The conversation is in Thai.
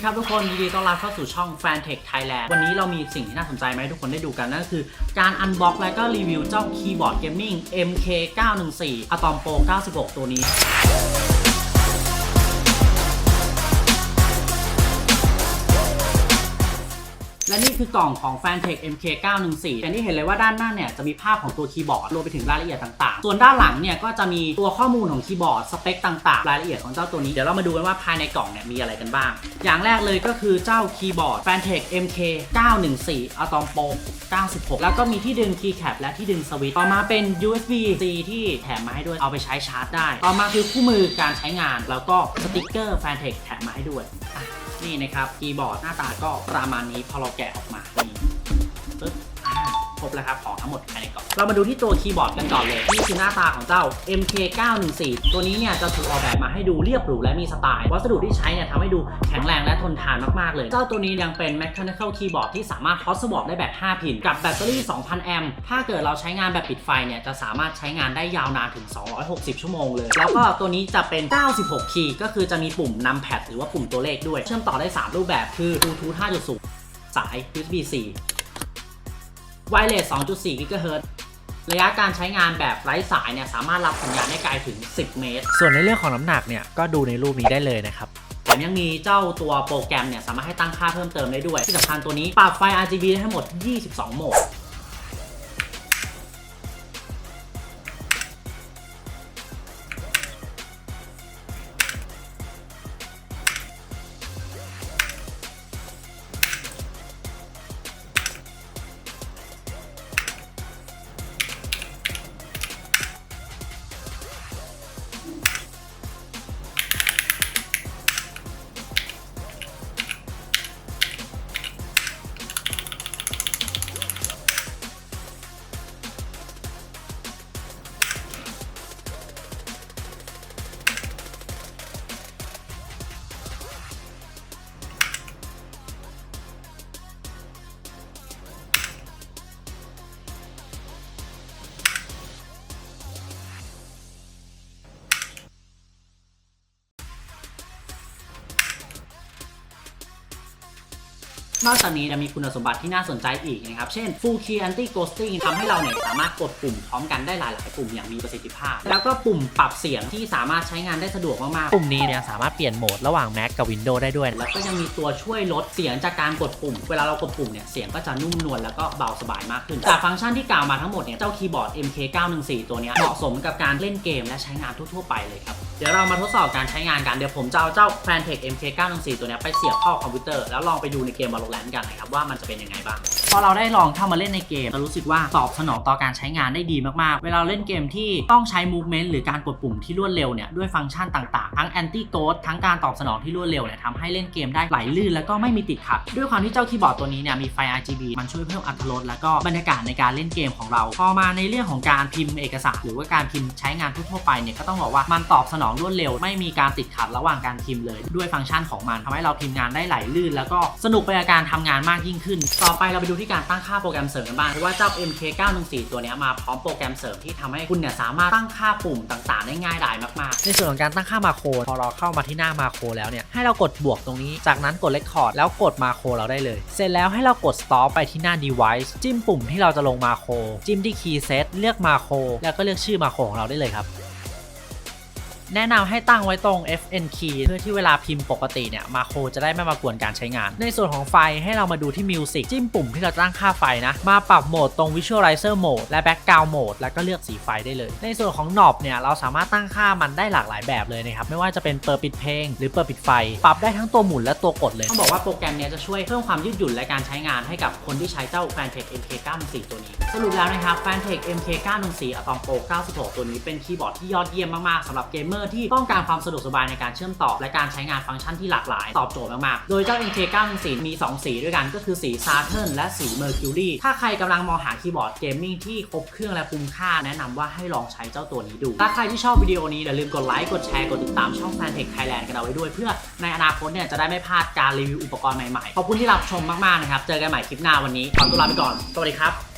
ดีครับทุกคนยินดีต้อนรับเข้าสู่ช่อง Fantech Thailand วันนี้เรามีสิ่งที่น่าสนใจไหมทุกคนได้ดูกันนั่นก็คือ การอันบ็อกและก็รีวิวเจ้าคีย์บอร์ดเกมมิ่ง MK 914 Atom Pro 96 ตัวนี้ และนี่คือกล่องของ Fantech MK 914อย่างที่เห็นเลยว่าด้านหน้าเนี่ยจะมีภาพของตัวคีย์บอร์ดรวมไปถึงรายละเอียดต่างๆ ส่วนด้านหลังเนี่ยก็จะมีตัวข้อมูลของคีย์บอร์ดสเปคต่างๆ รายละเอียดของเจ้าตัวนี้ เดี๋ยวเรามาดูกันว่าภายในกล่องเนี่ยมีอะไรกันบ้าง อย่างแรกเลยก็คือเจ้าคีย์บอร์ด Fantech MK 914 Atom Pro 96 แล้วก็มีที่ดึงคีย์แคปและที่ดึงสวิตช์ต่อมาเป็น USB C ที่แถมมาให้ด้วยเอาไปใช้ชาร์จได้ ต่อมาคือคู่มือการใช้งาน แล้วก็สติกเกอร์ Fantech แถมมาให้ด้วย นี่นะครับคีย์บอร์ดหน้าตาก็ประมาณนี้พอเราแกะออกมานี่ ครบแล้วครับของทั้งหมดภายในกล่องเรามาดูที่ตัวคีย์บอร์ดกันก่อนเลยนี่คือหน้าตาของเจ้า MK 914 ตัวนี้เนี่ยจะถูกออกแบบมาให้ดูเรียบหรูและมีสไตล์ วัสดุที่ใช้เนี่ยทำให้ดูแข็งแรงและทนทานมากๆเลย เจ้าตัวนี้ยังเป็น mechanical keyboard ที่สามารถฮอตสวอปได้แบบ 5 พิน กับแบตเตอรี่ 2,000 แอมป์ถ้าเกิดเราใช้งานแบบปิดไฟเนี่ยจะสามารถใช้งานได้ยาวนานถึง 260 ชั่วโมงเลย แล้วก็ตัวนี้จะเป็น 96 คีย์ก็คือจะมีปุ่มนำแพดหรือว่าปุ่มตัวเลขด้วย เชื่อมต่อได้ 3 รูปแบบคือ Bluetooth 5.0 สาย USB C Wireless 2.4 GHz ระยะการใช้งานแบบไร้สายเนี่ยสามารถรับสัญญาณได้ไกลถึง 10 เมตร ส่วนในเรื่องของน้ำหนักเนี่ยก็ดูในรูปนี้ได้เลยนะครับแถมยังมีเจ้าตัวโปรแกรมเนี่ยสามารถให้ตั้งค่าเพิ่มเติมได้ด้วย ที่สำคัญตัวนี้ปรับไฟ RGB ได้ทั้งหมด 22 โหมด นอกจากนี้จะมีคุณสมบัติที่น่าสนใจอีกนะครับ เช่น Full Key Anti Ghosting ทำให้เราเนี่ยสามารถกดปุ่มพร้อมกันได้หลายๆปุ่มอย่างมีประสิทธิภาพ แล้วก็ปุ่มปรับเสียงที่สามารถใช้งานได้สะดวกมากปุ่มนี้เนี่ยสามารถเปลี่ยนโหมดระหว่าง Mac กับ Windows ได้ด้วยๆแล้วก็ยังมีตัวช่วยลดเสียงจากการกดปุ่ม เวลาเรากดปุ่มเนี่ยเสียงก็จะนุ่มนวลแล้วก็เบาสบายมากขึ้น จากฟังก์ชันที่กล่าวมาทั้งหมดเนี่ยเจ้าคีย์บอร์ด MK 914 ตัวเนี้ยเหมาะสมกับการเล่นเกมและใช้งานทั่วๆไปเลยครับเดี๋ยวเรามาทดสอบการใช้งานกันเดี๋ยวผมจะเอาเจ้า Fantech MK 914 ตัวเนี้ยไปเสียบเข้าคอมพิวเตอร์แล้วลองไปดูในเกมแลนด์กันนะครับว่ามันจะเป็นยังไงบ้าง พอเราได้ลองเข้ามาเล่นในเกมเรารู้สึกว่าตอบสนองต่อการใช้งานได้ดีมากๆ เวลาเล่นเกมที่ต้องใช้ movement หรือการกดปุ่มที่รวดเร็วเนี่ยด้วยฟังก์ชันต่างๆ ทั้ง anti ghost ทั้งการตอบสนองที่รวดเร็วเนี่ยทำให้เล่นเกมได้ไหลลื่นแล้วก็ไม่มีติดขัด ด้วยความที่เจ้าคีย์บอร์ดตัวนี้เนี่ยมีไฟ RGB มันช่วยเพิ่มอรรถรสแล้วก็บรรยากาศในการเล่นเกมของเรา พอมาในเรื่องของการพิมพ์เอกสาร หรือว่าการพิมพ์ใช้งานทั่วๆไปเนี่ยก็ต้องบอกว่ามันตอบสนองรวดเร็ว ไม่มีการติดขัดระหว่างการพิมพ์เลย ด้วยฟังก์ชันของมันทำให้เราพิมพ์งานได้ไหลลื่น แล้วก็สนุกไปกับการทำงานมากยิ่งขึ้น ต่อไปเราไปดูที่การตั้งค่าโปรแกรมเสริมกันบ้างเพราะว่าเจ้า MK 914 ตัวนี้มาพร้อมโปรแกรมเสริมที่ทำให้คุณเนี่ยสามารถตั้งค่าปุ่มต่างๆ ได้ง่ายดายมากๆ ในส่วนของการตั้งค่ามาโครพอเราเข้ามาที่หน้ามาโครแล้วเนี่ยให้เรากดบวกตรงนี้ จากนั้นกด Record แล้วกดมาโครเราได้เลย เสร็จแล้วให้เรากด Stop ไปที่หน้า Device จิ้มปุ่มที่เราจะลงมาโครจิ้มที่ Key Set เลือกมาโครแล้วก็เลือกชื่อมาโครของเราได้เลยครับ แนะนำให้ตั้งไว้ตรง FN key เพื่อที่เวลาพิมพ์ปกติเนี่ยมาโคจะได้ไม่มากวนการใช้งาน ในส่วนของไฟให้เรามาดูที่ Music จิ้มปุ่มที่เราตั้งค่าไฟนะ มาปรับโหมดตรง Visualizer Mode และ Background Mode แล้วก็เลือกสีไฟได้เลย ในส่วนของ Knob เนี่ยเราสามารถตั้งค่ามันได้หลากหลายแบบเลยนะครับ ไม่ว่าจะเป็นเปิดปิดเพลง หรือเปิดปิดไฟ ปรับได้ทั้งตัวหมุนและตัวกดเลย ต้องบอกว่าโปรแกรมเนี้ยจะช่วยเพิ่มความยืดหยุ่นและการใช้งานให้กับคนที่ใช้เจ้า f a n t e c MK 9 4ตัวนี้ สรุปแล้วนะครับ f a n t e c MK 9 4 Atom Pro 96 ตัวนี้เป็นคีย์บอร์ดที่ยอดเยี่ยมมากๆสำหรับเกมเมอร์ที่ต้องการความสะดวกสบายในการเชื่อมต่อ และการใช้งานฟังก์ชันที่หลากหลาย ตอบโจทย์มาก ๆ โดยเจ้า MK 914มี 2 สีด้วยกันก็คือสี Saturn และสี Mercury ถ้าใครกำลังมองหาคีย์บอร์ดเกมมิ่งที่ครบเครื่องและคุ้มค่า แนะนำว่าให้ลองใช้เจ้าตัวนี้ดู ถ้าใครที่ชอบวิดีโอนี้อย่าลืมกดไลค์กดแชร์กดติดตามช่อง Fantech Thailand กันเอาไว้ด้วย เพื่อในอนาคตเนี่ยจะได้ไม่พลาดการรีวิวอุปกรณ์ใหม่ ๆ ขอบคุณที่รับชมมาก ๆ นะครับ เจอกันใหม่คลิปหน้าวันนี้ขอตัวลาไปก่อน สวัสดีครับ